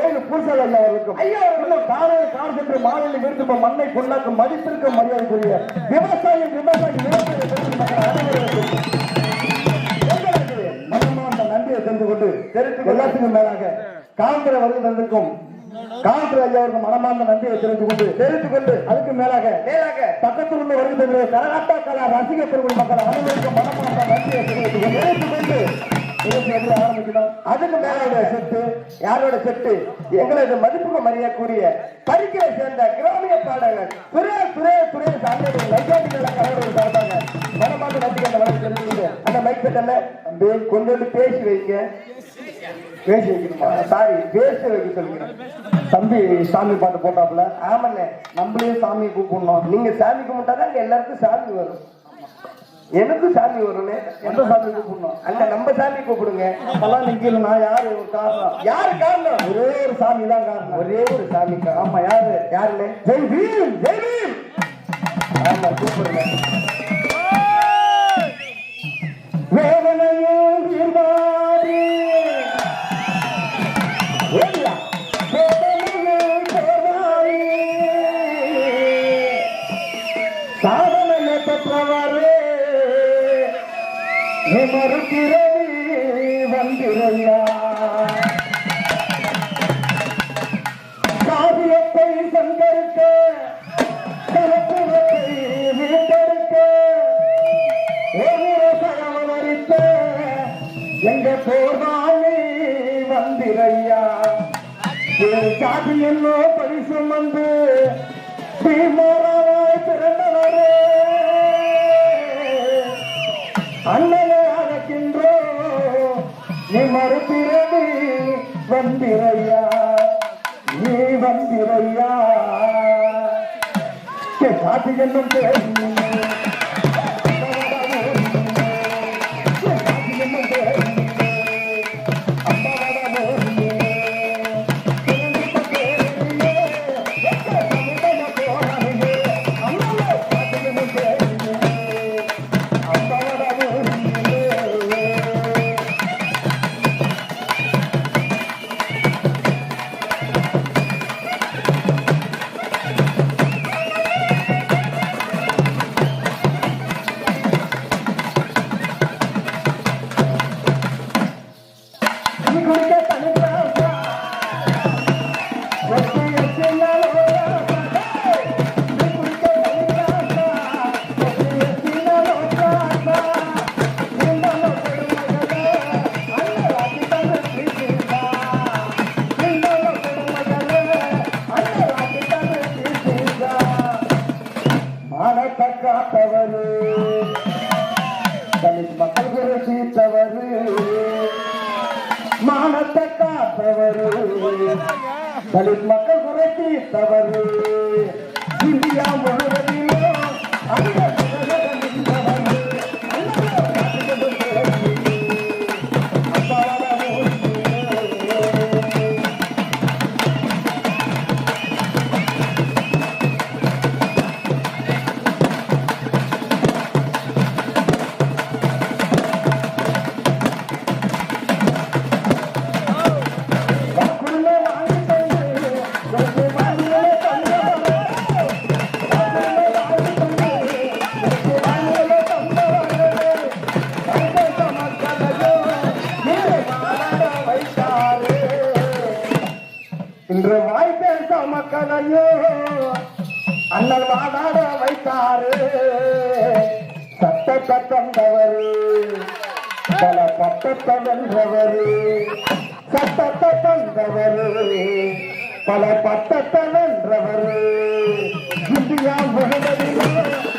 வயது பூசல் ஐயா அவர்களுக்கும் ஐயா! இன்னும் காலையில் கால் சென்று மாலையில் விருது மண்ணை பொண்ணாக்கும் மதிப்பிற்கும் மரியாதைக்குரிய விவசாயி விவசாயி விவசாய பெருமக்கள் அனைவருக்கும் எங்களுக்கு மனமார்ந்த நன்றியை தெரிந்து கொண்டு எல்லாத்துக்கும் மேலாக காங்கிர வருகை தந்திருக்கும் காங்கிர ஐயாவுக்கு மனமார்ந்த நன்றியை தெரிந்து கொண்டு தெரிந்து கொண்டு. அதுக்கு மேலாக மேலாக. பக்கத்தில் உள்ள வருகை தந்திர கரகாட்டா கலா ரசிக பெருமை மக்கள் அனைவருக்கும் மனமார்ந்த நன்றியை கொண்டு நிகழ்ச்சி ஆரம்பிக்கணும். அதுக்கு மேலோட செட்டு யாரோட செட்டு எங்களது மதிப்புக்கு மரியாதைக்குரிய பரிக்கை சேர்ந்த கிராமிய பாடகர் துரே துரே துரே சாமியோட லைட்டாட்டிகள் கலவரம் சார்பாங்க மனமாக நன்றி அந்த வழக்கு தெரிஞ்சுங்க அந்த மைக் செட்டல்ல தம்பி வந்து பேசி வைங்க. பேசி வைக்கணுமா? சாரி பேச வைக்க சொல்லுங்க தம்பி சாமி பாட்டு போட்டாப்புல. ஆமாண்ணே நம்மளே சாமி கூப்பிடணும். நீங்க சாமி கும்பிட்டாதான் எல்லாருக்கும் சாமி வரும். எனக்கு சாமி வரும்னே எந்த சாமி கூப்பிடணும்? அல்ல நம்ம சாமி கூப்பிடுங்க. அப்பெல்லாம் நிக்கல நான் யாரு? ஒரு காரணம். யாரு காரணம்? ஒரே ஒரு சாமி தான் காரணம். ஒரே ஒரு சாமி ஆமா யாரு? யாருன்னு? ஜெய் பீம்! ஜெய் பீம்! ஆமா கூப்பிடுங்க. வேதனையே தீர்வாரி ஏடியா எங்க போதாலே வந்திரையா? ஒரு சாதி என்னோ பரிசு வந்து பீமராவாய் பிறந்தவரே. அண்ணனை அழைக்கின்றோ நீ மறுபிறவி வந்திரையா? நீ வந்திரையா? சாதி என்னும் பேர் காத்தவரு தலித் மக்கள் குறைத்தவரு மானத்தை காத்தவரு தலித் மக்கள் குறைத்தவரு இந்தியா முழுவதிலும் அதிக ஐயோ அண்ணல் வாடாட வைத்தாரு. சட்ட தந்தவரு பல பட்டத்தை வென்றவரு. சட்டத்தை தந்தவரு பல பட்டத்தை வென்றவரு. இந்தியா முழுவதிலும்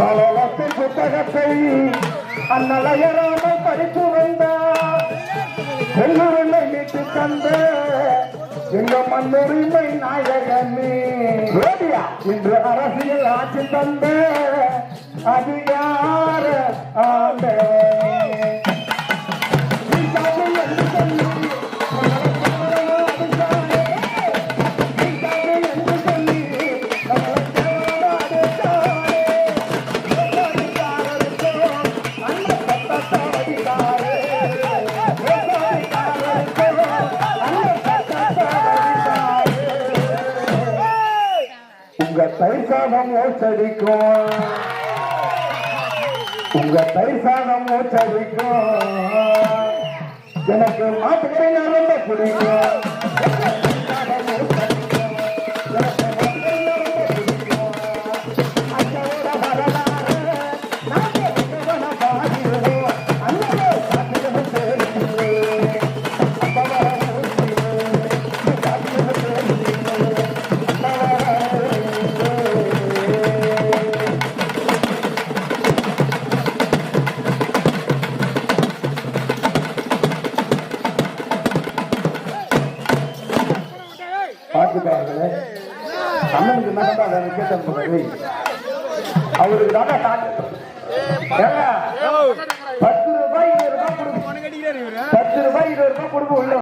சலலத்தின் புத்தகத்தை அந்நலையராமல் படித்து வந்தார் கொங்குருளை மீட்டு தந்த எங்க மண்ணுரிமை நாயகமே இன்று அரசியல் ஆட்சி தந்த அது யார சாதம் ஓச்சடிக்கும் உங்க தை சாதம் ஓச்சடிக்கும் எனக்கு மாட்டுக்கறிங்க ரொம்ப பிடிக்கும். பாட்டுக்காரர்களே அண்ணனுக்கு என்னடா வேற கேட்க போகிறது அவருக்கு தானே பத்து ரூபாய் இருபது ரூபாய் கொடுக்கும் பத்து ரூபாய் இருபது ரூபாய் கொடுக்கும் உள்ள